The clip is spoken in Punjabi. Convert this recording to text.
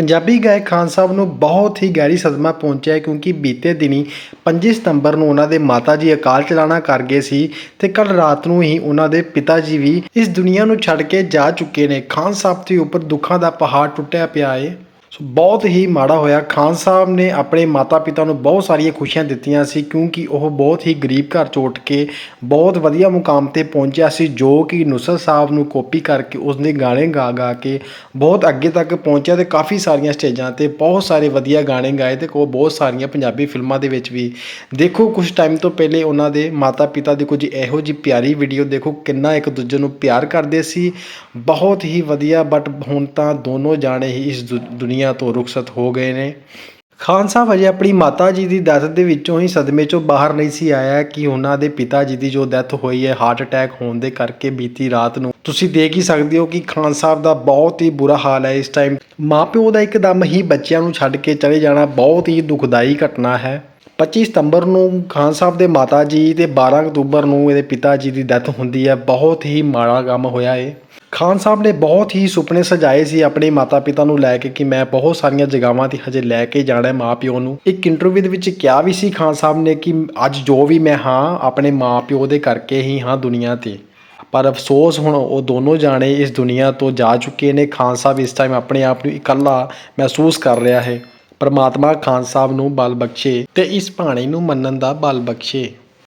ਪੰਜਾਬੀ ਗਾਇਕ ਖਾਨ ਸਾਹਿਬ ਨੂੰ ਬਹੁਤ ਹੀ ਗਹਿਰੀ ਸਦਮਾ ਪਹੁੰਚਿਆ ਕਿਉਂਕਿ ਬੀਤੇ ਦਿਨੀ 5 ਸਤੰਬਰ ਨੂੰ ਉਹਨਾਂ ਦੇ ਮਾਤਾ ਜੀ ਅਕਾਲ ਚਲਾਣਾ ਕਰ ਗਏ ਸੀ ਤੇ ਕੱਲ ਰਾਤ ਨੂੰ ਹੀ ਉਹਨਾਂ ਦੇ ਪਿਤਾ ਜੀ ਵੀ ਇਸ ਦੁਨੀਆ ਨੂੰ ਛੱਡ ਕੇ ਜਾ ਚੁੱਕੇ ਨੇ। ਖਾਨ ਸਾਹਿਬ ਦੇ ਉੱਪਰ ਦੁੱਖਾਂ ਦਾ ਪਹਾੜ ਟੁੱਟਿਆ ਪਿਆ ਏ ਸੋ ਬਹੁਤ ਹੀ ਮਾੜਾ ਹੋਇਆ। ਖਾਨ ਸਾਹਿਬ ਨੇ ਆਪਣੇ ਮਾਤਾ ਪਿਤਾ ਨੂੰ ਬਹੁਤ ਸਾਰੀਆਂ ਖੁਸ਼ੀਆਂ ਦਿੱਤੀਆਂ ਸੀ ਕਿਉਂਕਿ ਉਹ ਬਹੁਤ ਹੀ ਗਰੀਬ ਘਰ ਚੋਂ ਉੱਠ ਕੇ ਬਹੁਤ ਵਧੀਆ ਮੁਕਾਮ ਤੇ ਪਹੁੰਚਿਆ ਸੀ ਜੋ ਕਿ ਨੁਸਰ ਸਾਹਿਬ ਨੂੰ ਕਾਪੀ ਕਰਕੇ ਉਸਦੇ ਗਾਣੇ ਗਾ ਗਾ ਕੇ ਬਹੁਤ ਅੱਗੇ ਤੱਕ ਪਹੁੰਚਿਆ ਤੇ ਕਾਫੀ ਸਾਰੀਆਂ ਸਟੇਜਾਂ ਤੇ ਬਹੁਤ ਸਾਰੇ ਵਧੀਆ ਗਾਣੇ ਗਾਏ ਤੇ ਉਹ ਬਹੁਤ ਸਾਰੀਆਂ ਪੰਜਾਬੀ ਫਿਲਮਾਂ ਦੇ ਵਿੱਚ ਵੀ ਦੇਖੋ ਕੁਝ ਟਾਈਮ ਤੋਂ ਪਹਿਲੇ ਉਹਨਾਂ ਦੇ ਮਾਤਾ ਪਿਤਾ ਦੀ ਕੁਝ ਇਹੋ ਜਿਹੀ ਪਿਆਰੀ ਵੀਡੀਓ ਦੇਖੋ ਕਿੰਨਾ ਇੱਕ ਦੂਜੇ ਨੂੰ ਪਿਆਰ ਕਰਦੇ ਸੀ। ਬਹੁਤ ਹੀ ਵਧੀਆ ਬਟ ਹੁਣ ਤਾਂ ਦੋਨੋਂ ਜਾਣੇ ਹੀ ਇਸ ਦੁ- ਦੁਨੀਆ ਤੋਂ ਰੁਖਸਤ ਹੋ ਗਏ ਨੇ। ਖਾਨ ਸਾਹਿਬ ਅਜੇ ਆਪਣੀ ਮਾਤਾ ਜੀ ਦੀ ਡੈਥ ਦੇ ਵਿੱਚੋਂ ਹੀ ਸਦਮੇ ਚੋਂ ਬਾਹਰ ਨਹੀਂ ਸੀ ਆਇਆ ਕਿ ਉਹਨਾਂ ਦੇ ਪਿਤਾ ਜੀ ਦੀ ਜੋ ਡੈਥ ਹੋਈ ਹੈ ਹਾਰਟ ਅਟੈਕ ਹੋਣ ਦੇ ਕਰਕੇ ਬੀਤੀ ਰਾਤ ਨੂੰ। ਤੁਸੀਂ ਦੇਖ ਹੀ ਸਕਦੇ ਹੋ ਕਿ ਖਾਨ ਸਾਹਿਬ ਦਾ ਬਹੁਤ ਹੀ ਬੁਰਾ ਹਾਲ ਹੈ ਇਸ ਟਾਈਮ ਮਾਪਿਓ ਦਾ ਇੱਕਦਮ ਹੀ ਬੱਚਿਆਂ ਨੂੰ ਛੱਡ ਕੇ ਚਲੇ ਜਾਣਾ ਬਹੁਤ ਹੀ ਦੁਖਦਾਈ ਘਟਨਾ ਹੈ। 25 ਸਤੰਬਰ ਨੂੰ ਖਾਨ ਸਾਹਿਬ ਦੇ ਮਾਤਾ ਜੀ ਤੇ 12 ਅਕਤੂਬਰ ਨੂੰ ਇਹਦੇ ਪਿਤਾ ਜੀ ਦੀ ਡੈਥ ਹੁੰਦੀ ਹੈ, ਬਹੁਤ ਹੀ ਮਾੜਾ ਕੰਮ ਹੋਇਆ ਏ ਖਾਨ ਸਾਹਿਬ ਨੇ ਬਹੁਤ ਹੀ ਸੁਪਨੇ ਸਜਾਏ ਸੀ ਆਪਣੇ ਮਾਤਾ ਪਿਤਾ ਨੂੰ ਲੈ ਕੇ ਕਿ ਮੈਂ ਬਹੁਤ ਸਾਰੀਆਂ ਜਗ੍ਹਾਵਾਂ ਤੇ ਹਜੇ ਲੈ ਕੇ ਜਾਣਾ ਹੈ ਮਾਪਿਓ ਨੂੰ। ਇੱਕ ਇੰਟਰਵਿਊ ਦੇ ਵਿੱਚ ਕਿਹਾ ਵੀ ਸੀ ਖਾਨ ਸਾਹਿਬ ਨੇ ਕਿ ਅੱਜ ਜੋ ਵੀ ਮੈਂ ਹਾਂ, ਆਪਣੇ ਮਾਪਿਓ ਦੇ ਕਰਕੇ ਹੀ ਹਾਂ ਦੁਨੀਆ ਤੇ। ਪਰ ਅਫਸੋਸ ਹੁਣ ਉਹ ਦੋਨੋਂ ਜਾਣੇ ਇਸ ਦੁਨੀਆ ਤੋਂ ਜਾ ਚੁੱਕੇ ਨੇ। ਖਾਨ ਸਾਹਿਬ ਇਸ ਟਾਈਮ ਆਪਣੇ ਆਪ ਨੂੰ ਇਕੱਲਾ ਮਹਿਸੂਸ ਕਰ ਰਿਹਾ ਹੈ। ਪਰਮਾਤਮਾ ਖਾਨ ਸਾਹਿਬ ਨੂੰ ਬਲ ਬਖਸ਼ੇ ਤੇ ਇਸ ਬਾਣੀ ਨੂੰ ਮੰਨਣ ਦਾ ਬਲ ਬਖਸ਼ੇ।